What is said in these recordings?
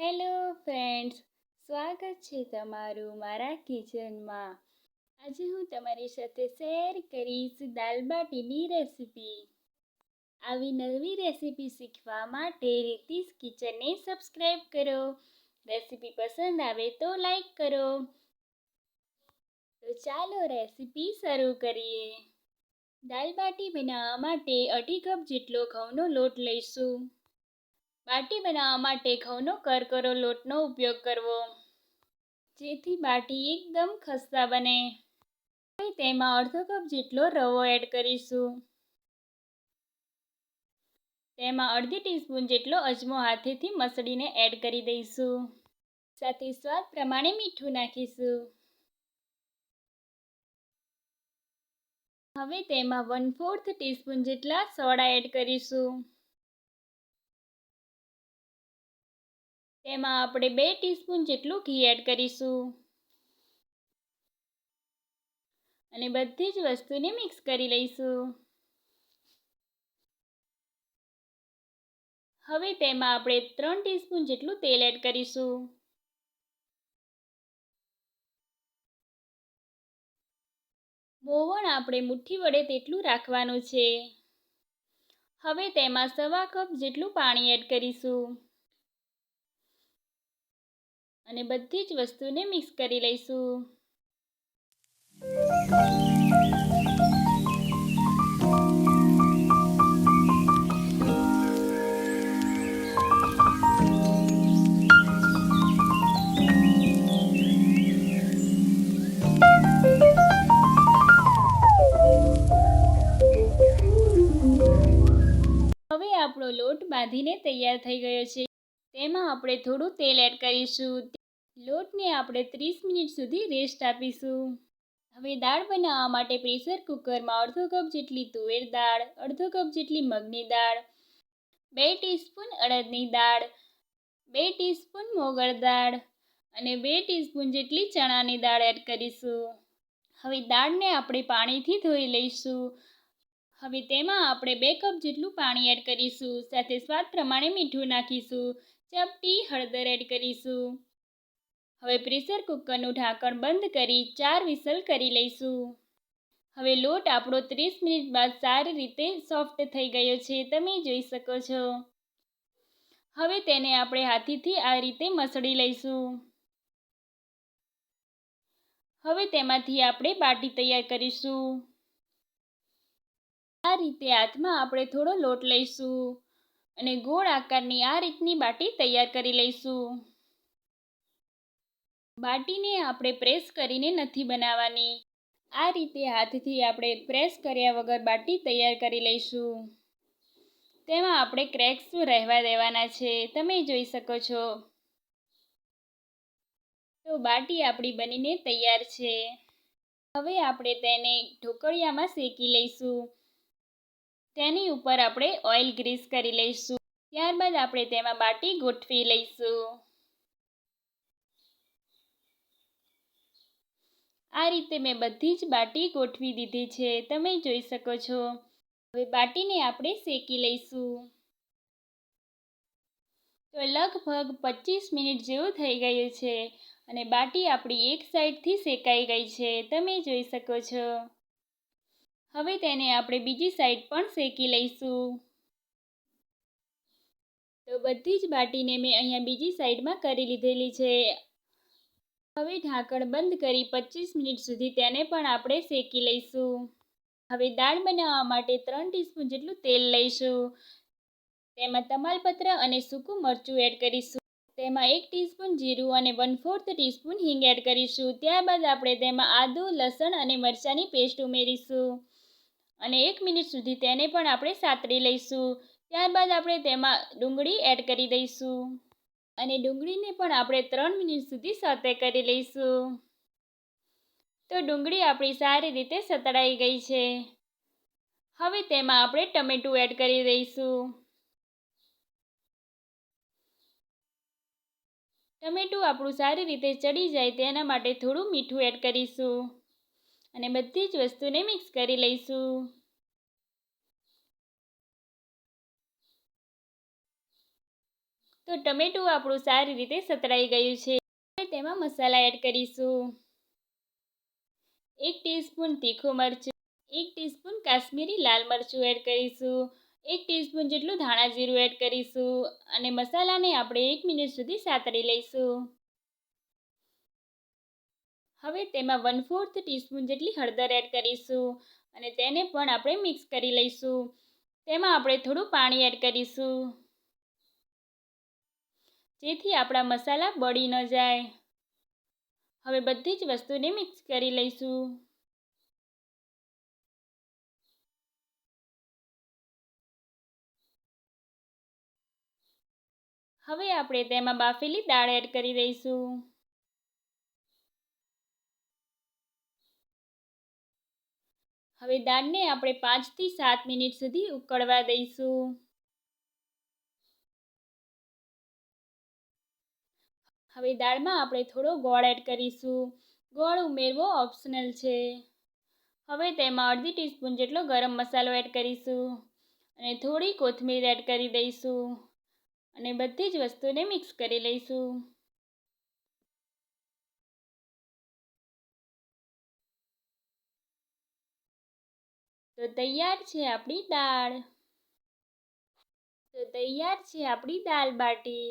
Hello friends, સ્વાગત છે તમારું મારા કિચનમાં. આજે હું તમારી સાથે શેર કરીશ દાલ બાટીની રેસીપી. આવી નવી રેસીપી શીખવા માટે રીતિશ કિચનને સબસ્ક્રાઈબ કરો. રેસીપી પસંદ આવે તો લાઈક કરો. તો ચાલો રેસીપી શરૂ કરીએ. દાલબાટી બનાવવા માટે અઢી કપ જેટલો ઘઉંનો લોટ લઈશું. બાટી બનાવવા માટે ઘઉંનો કરકરો, લોટનો ઉપયોગ કરવો. જેથી બાટી એકદમ ખસ્તા બને. હવે તેમાં અડધો કપ જેટલો રવો એડ કરીશું. તેમાં અડધી ટીસ્પૂન જેટલો અજમો હાથેથી મસળીને એડ કરી દઈશું. સાથે સ્વાદ પ્રમાણે મીઠું નાખીશું. હવે તેમાં વન ફોર્થ ટીસ્પૂન જેટલા સોડા એડ કરીશું. તેમાં આપણે બે ટીસ્પૂન જેટલું ઘી એડ કરીશું. અને બધી જ વસ્તુને મિક્સ કરી લઈશું. હવે તેમાં આપણે ત્રણ ટીસ્પૂન જેટલું તેલ એડ કરીશું. મોવણ આપણે મુઠ્ઠી વડે તેટલું રાખવાનું છે. હવે તેમાં સવા કપ જેટલું પાણી એડ કરીશું. અને બધી જ વસ્તુને મિક્સ કરી લઈશું. હવે આપણો લોટ બાંધીને તૈયાર થઈ ગયો છે. તેમાં આપણે થોડું તેલ એડ કરીશું. લોટને આપણે ત્રીસ મિનિટ સુધી રેસ્ટ આપીશું. હવે દાળ બનાવવા માટે પ્રેશર કુકરમાં અડધો કપ જેટલી તુવેર દાળ, અડધો કપ જેટલી મગની દાળ, બે ટીસ્પૂન અડદની દાળ, બે ટીસ્પૂન મોગળ દાળ અને બે ટીસ્પૂન જેટલી ચણાની દાળ એડ કરીશું. હવે દાળને આપણે પાણીથી ધોઈ લઈશું. હવે તેમાં આપણે બે કપ જેટલું પાણી એડ કરીશું. સાથે સ્વાદ પ્રમાણે મીઠું નાખીશું. ચપટી હળદર એડ કરીશું. હવે પ્રેશર કુકરનું ઢાંકણ બંધ કરી ચાર વિસલ કરી લઈશું. હવે લોટ આપણો ત્રીસ મિનિટ બાદ સારી રીતે સોફ્ટ થઈ ગયો છે, તમે જોઈ શકો છો. હવે તેને આપણે હાથીથી આ રીતે મસળી લઈશું. હવે તેમાંથી આપણે બાટી તૈયાર કરીશું. આ રીતે હાથમાં આપણે થોડો લોટ લઈશું અને ગોળ આકારની આ રીતની બાટી તૈયાર કરી લઈશું. બાટીને આપણે પ્રેસ કરીને નથી બનાવવાની. આ રીતે હાથથી આપણે પ્રેસ કર્યા વગર બાટી તૈયાર કરી લઈશું. તેમાં આપણે ક્રેક્સ રહેવા દેવાના છે. તમે જોઈ શકો છો. તો બાટી આપણી બનીને તૈયાર છે. હવે આપણે તેને ઢોકળિયામાં શેકી લઈશું. તેની ઉપર આપણે ઓઇલ ગ્રીસ કરી લઈશું. ત્યારબાદ આપણે તેમાં બાટી ગોઠવી લઈશું. આ રીતે મેં બધી જ બાટી ગોઠવી દીધી છે. તમે જોઈ શકો છો. હવે બાટીને આપણે શેકી લઈશું. તો લગભગ પચીસ મિનિટ જેવું થઈ ગયું છે અને બાટી આપણી એક સાઈડથી શેકાઈ ગઈ છે. તમે જોઈ શકો છો. હવે તેને આપણે બીજી સાઈડ પણ શેકી લઈશું. તો બધી જ બાટીને મેં અહીંયા બીજી સાઈડમાં કરી લીધેલી છે. હવે ઢાંકણ બંધ કરી પચીસ મિનિટ સુધી તેને પણ આપણે શેકી લઈશું. હવે દાળ બનાવવા માટે ત્રણ ટીસ્પૂન જેટલું તેલ લઈશું. તેમાં તમાલપત્ર અને સૂકું મરચું એડ કરીશું. તેમાં એક ટીસ્પૂન જીરું અને વન ફોર્થ ટીસ્પૂન હિંગ એડ કરીશું. ત્યારબાદ આપણે તેમાં આદુ, લસણ અને મરચાંની પેસ્ટ ઉમેરીશું. અને એક મિનિટ સુધી તેને પણ આપણે સાતરી લઈશું. ત્યારબાદ આપણે તેમાં ડુંગળી એડ કરી દઈશું. અને ડુંગળીને પણ આપણે ત્રણ મિનિટ સુધી સાથે કરી લઈશું. તો ડુંગળી આપણી સારી રીતે સતળાઈ ગઈ છે. હવે તેમાં આપણે ટમેટું એડ કરી દઈશું. ટમેટું આપણું સારી રીતે ચડી જાય તેના માટે થોડું મીઠું એડ કરીશું. અને બધી જ વસ્તુને મિક્સ કરી લઈશું. તો ટમેટું આપણું સારી રીતે સતરાઈ ગયું છે. તેમાં મસાલા એડ કરીશું. એક ટીસ્પૂન તીખું મરચું, એક ટીસ્પૂન કાશ્મીરી લાલ મરચું એડ કરીશું, એક ટીસ્પૂન જેટલું ધાણા જીરું એડ કરીશું અને મસાલાને આપણે એક મિનિટ સુધી સાતળી લઈશું. હવે તેમાં વન ફોર્થ ટીસ્પૂન જેટલી હળદર એડ કરીશું અને તેને પણ આપણે મિક્સ કરી લઈશું. તેમાં આપણે થોડું પાણી એડ કરીશું. જેથી આપણા મસાલા બળી ન જાય. હવે બધી જ વસ્તુને મિક્સ કરી લઈશું. હવે આપણે તેમાં બાફેલી દાળ એડ કરી દઈશું. હવે દાળને આપણે પાંચથી સાત મિનિટ સુધી ઉકળવા દઈશું. હવે દાળમાં આપણે થોડો ગોળ એડ કરીશું. ગોળ ઉમેરવો ઓપ્શનલ છે. હવે તેમાં અડધી ટીસ્પૂન જેટલો ગરમ મસાલો એડ કરીશું અને થોડી કોથમીર એડ કરી દઈશું અને બધી જ વસ્તુને મિક્સ કરી લઈશું. તો તૈયાર છે આપણી દાળ. તો તૈયાર છે આપણી દાલ બાટી.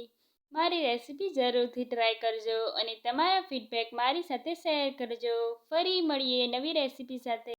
મારી રેસીપી જરૂરથી ટ્રાય કરજો અને તમારા ફીડબેક મારી સાથે શેર કરજો. ફરી મળીએ નવી રેસીપી સાથે.